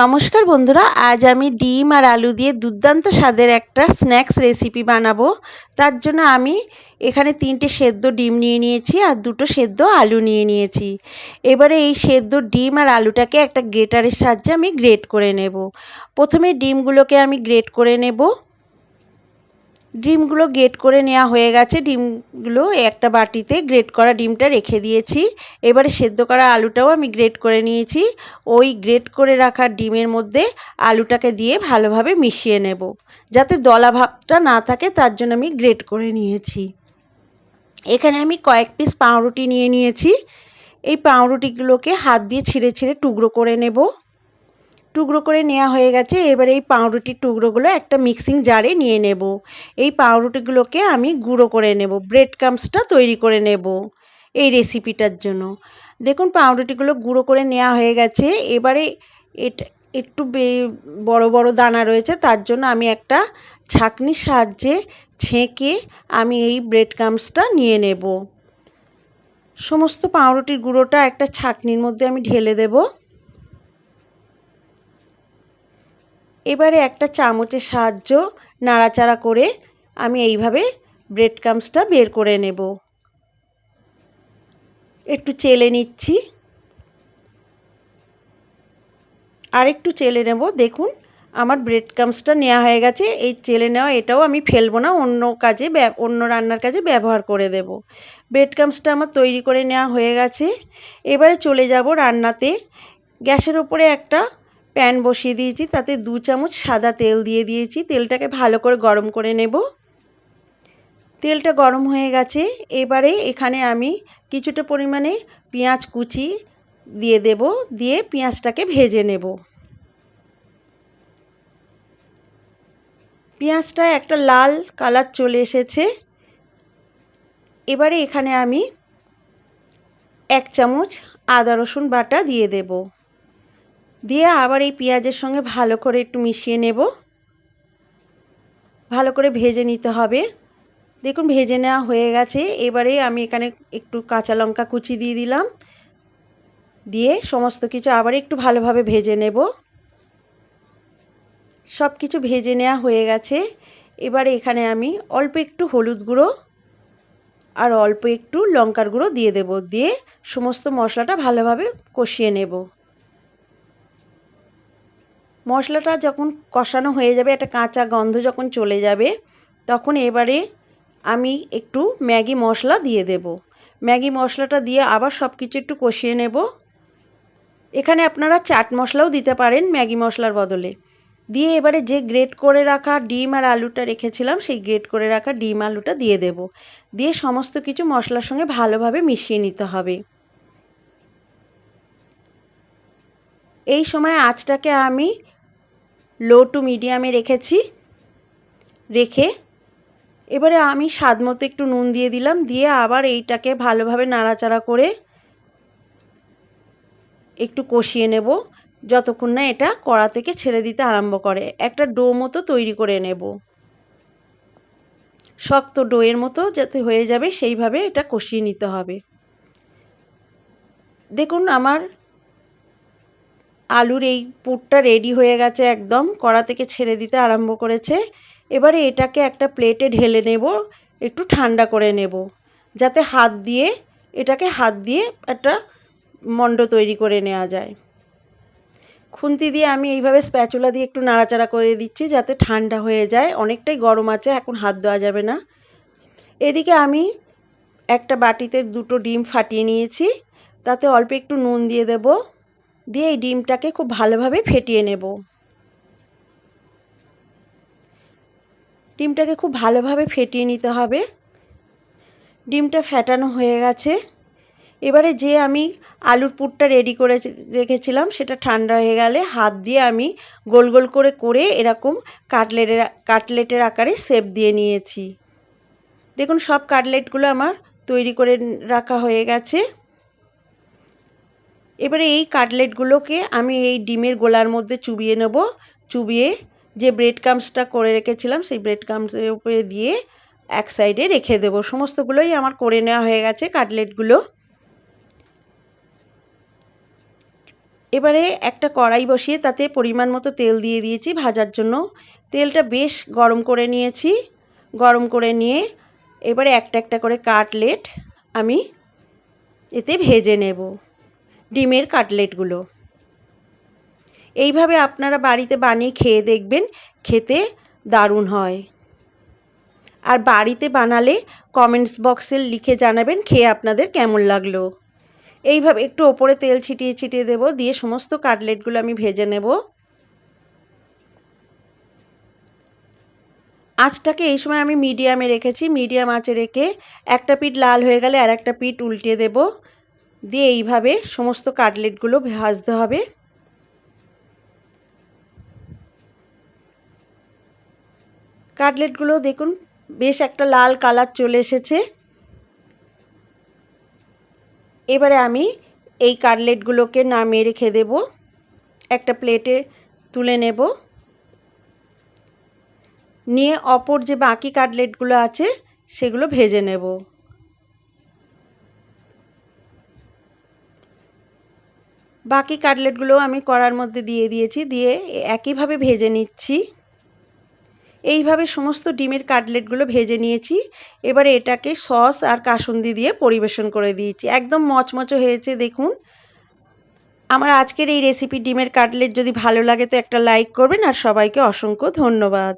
নমস্কার বন্ধুরা, আজ আমি ডিম আর আলু দিয়ে দুর্দান্ত স্বাদের একটা স্ন্যাক্স রেসিপি বানাবো। তার জন্য আমি এখানে তিনটে সেদ্ধ ডিম নিয়ে নিয়েছি আর দুটো সেদ্ধ আলু নিয়ে নিয়েছি। এবারে এই সেদ্ধ ডিম আর আলুটাকে একটা গ্রেটারের সাহায্যে আমি গ্রেট করে নেব। প্রথমে ডিমগুলোকে আমি গ্রেট করে নেব। ডিমগুলো গ্রেট করে নেওয়া হয়ে গেছে। ডিমগুলো একটা বাটিতে গ্রেট করা ডিমটা রেখে দিয়েছি। এবারে সেদ্ধ করা আলুটাও আমি গ্রেট করে নিয়েছি। ওই গ্রেট করে রাখা ডিমের মধ্যে আলুটাকে দিয়ে ভালোভাবে মিশিয়ে নেব। যাতে দলা ভাবটা না থাকে, তার জন্য আমি গ্রেট করে নিয়েছি। এখানে আমি কয়েক পিস পাউরুটি নিয়ে নিয়েছি। এই পাউরুটিগুলোকে হাত দিয়ে ছিঁড়ে ছিঁড়ে টুকরো করে নেব। টুকরো করে নেওয়া হয়ে গেছে, এবার এই পাউরুটির টুকরোগুলো একটা মিক্সিং জারে নিয়ে নেব। এই পাউরুটিগুলোকে আমি গুঁড়ো করে নেব ব্রেড ক্রামসটা তৈরি করে নেব এই রেসিপিটার জন্য। দেখুন, পাউরুটিগুলো গুঁড়ো করে নেওয়া হয়ে গেছে, এবারে এটা, একটু বড় বড় দানা রয়েছে, তার জন্য আমি একটা ছাকনির সাহায্যে ছেঁকে আমি এই ব্রেড ক্রামসটা নিয়ে নেব। সমস্ত পাউরুটির গুঁড়োটা একটা ছাকনির মধ্যে আমি ঢেলে দেবো। এবারে একটা চামচের সাহায্য নাড়াচাড়া করে আমি এইভাবে ব্রেড ক্রামসটা বের করে নেব। একটু চেলে নিচ্ছি। আর একটু চেলে নেব। দেখুন, আমার ব্রেড ক্রামসটা নেওয়া হয়ে গেছে। এই চেলে নেওয়া, এটাও আমি ফেলব না, অন্য কাজে অন্য রান্নার কাজে ব্যবহার করে দেব। ব্রেড ক্রামসটা আমার তৈরি করে নেওয়া হয়ে গেছে। এবারে চলে যাব রান্নাতে। গ্যাসের ওপরে একটা প্যান বসিয়ে দিয়েছি, তাতে দু চামচ সাদা তেল দিয়ে দিয়েছি। তেলটাকে ভালো করে গরম করে নেব। তেলটা গরম হয়ে গেছে। এবারে এখানে আমি কিছুটা পরিমাণে পেঁয়াজ কুচি দিয়ে দেব, দিয়ে পেঁয়াজটাকে ভেজে নেব। পেঁয়াজটা একটা লাল কালার চলে এসেছে। এবারে এখানে আমি এক চামচ আদা রসুন বাটা দিয়ে দেবো। দিয়ে আবার এই পেঁয়াজের সঙ্গে ভালো করে একটু মিশিয়ে নেব। ভালো করে ভেজে নিতে হবে। দেখুন, ভেজে নেওয়া হয়ে গেছে। এবারে আমি এখানে একটু কাঁচা লঙ্কা কুচি দিয়ে দিলাম। দিয়ে সমস্ত কিছু আবার একটু ভালোভাবে ভেজে নেব। সব কিছু ভেজে নেওয়া হয়ে গেছে। এবারে এখানে আমি অল্প একটু হলুদ গুঁড়ো আর অল্প একটু লঙ্কার গুঁড়ো দিয়ে দেব। দিয়ে সমস্ত মশলাটা ভালোভাবে কষিয়ে নেব। মশলাটা যখন কষানো হয়ে যাবে, একটা কাঁচা গন্ধ যখন চলে যাবে, তখন এবারে আমি একটু ম্যাগি মশলা দিয়ে দেব। ম্যাগি মশলাটা দিয়ে আবার সব কিছু একটু কষিয়ে নেব। এখানে আপনারা চাট মশলাও দিতে পারেন ম্যাগি মশলার বদলে। দিয়ে এবারে যে গ্রেট করে রাখা ডিম আর আলুটা রেখেছিলাম, সেই গ্রেট করে রাখা ডিম আলুটা দিয়ে দেব। দিয়ে সমস্ত কিছু মশলার সঙ্গে ভালোভাবে মিশিয়ে নিতে হবে। এই সময় আঁচটাকে আমি লো টু মিডিয়ামে রেখেছি। রেখে এবারে আমি স্বাদ মতো একটু নুন দিয়ে দিলাম, দিয়ে আবার এইটাকে ভালোভাবে নাড়াচাড়া করে একটু কষিয়ে নেব, যতক্ষণ না এটা কড়া থেকে ছেড়ে দিতে আরম্ভ করে। একটা ডো মতো তৈরি করে নেব। শক্ত ডোয়ের মতো যাতে হয়ে যাবে, সেইভাবে এটা কষিয়ে নিতে হবে। দেখুন, আমার আলুর এই পুরটা রেডি হয়ে গেছে একদম। কড়া থেকে ছেড়ে দিতে আরম্ভ করেছে। এবারে এটাকে একটা প্লেটে ঢেলে নেব, একটু ঠান্ডা করে নেব। যাতে হাত দিয়ে, এটাকে হাত দিয়ে একটা মণ্ড তৈরি করে নেওয়া যায়। খুন্তি দিয়ে আমি এইভাবে স্প্যাচুলা দিয়ে একটু নাড়াচাড়া করে দিচ্ছি যাতে ঠান্ডা হয়ে যায়। অনেকটাই গরম আছে, এখন হাত দেওয়া যাবে না। এদিকে আমি একটা বাটিতে দুটো ডিম ফাটিয়ে নিয়েছি। তাতে অল্প একটু নুন দিয়ে দেবো। দিয়ে এই ডিমটাকে খুব ভালোভাবে ফেটিয়ে নেব। ডিমটাকে খুব ভালোভাবে ফেটিয়ে নিতে হবে। ডিমটা ফেটানো হয়ে গেছে। এবারে যে আমি আলুর পুরটা রেডি করে রেখেছিলাম, সেটা ঠান্ডা হয়ে গেলে হাত দিয়ে আমি গোল গোল করে করে এরকম কাটলেটের কাটলেটের আকারে শেপ দিয়ে নিয়েছি। দেখুন, সব কাটলেটগুলো আমার তৈরি করে রাখা হয়ে গেছে। এবারে এই কাটলেটগুলোকে আমি এই ডিমের গোলার মধ্যে চুবিয়ে নেব। চুবিয়ে যে ব্রেড কামসটা করে রেখেছিলাম, সেই ব্রেড কামসের উপরে দিয়ে এক সাইডে রেখে দেবো। সমস্তগুলোই আমার করে নেওয়া হয়ে গেছে কাটলেটগুলো। এবারে একটা কড়াই বসিয়ে তাতে পরিমাণ মতো তেল দিয়ে দিয়েছি ভাজার জন্য। তেলটা বেশ গরম করে নিয়েছি। গরম করে নিয়ে এবারে একটা একটা করে কাটলেট আমি এতে ভেজে নেব। ডিমের কাটলেটগুলো। এইভাবে আপনারা বাড়িতে বানিয়ে খেয়ে দেখবেন, খেতে দারুণ হয়। আর বাড়িতে বানালে কমেন্টস বক্সে লিখে জানাবেন খেয়ে আপনাদের কেমন লাগল। এইভাবে একটু ওপরে তেল ছিটিয়ে ছিটিয়ে দেব, দিয়ে সমস্ত কাটলেটগুলো আমি ভেজে নেব। আঁচটাকে এই সময় আমি মিডিয়ামে রেখেছি, মিডিয়াম আঁচে রেখে একটা পিঠ লাল হয়ে গেলে আর একটা পিঠ উল্টিয়ে দেব। দিয়ে এইভাবে সমস্ত কাটলেটগুলো ভাজতে হবে। কাটলেটগুলো দেখুন, বেশ একটা লাল কালার চলে এসেছে। এবারে আমি এই কাটলেটগুলোকে নামিয়ে রেখে দেব। একটা প্লেটে তুলে নেব। নিয়ে অপর যে বাকি কাটলেটগুলো আছে, সেগুলো ভেজে নেব। বাকি কাটলেটগুলো আমি কড়ার মধ্যে দিয়ে দিয়েছি, দিয়ে একইভাবে ভেজে নিচ্ছি। এইভাবে সমস্ত ডিমের কাটলেটগুলো ভেজে নিয়েছি। এবারে এটাকে সস আর কাসুন্দি দিয়ে পরিবেশন করে দিয়েছি। একদম মচমচো হয়েছে, দেখুন। আমার আজকের এই রেসিপি ডিমের কাটলেট যদি ভালো লাগে তো একটা লাইক করবেন আর সবাইকে অসংখ্য ধন্যবাদ।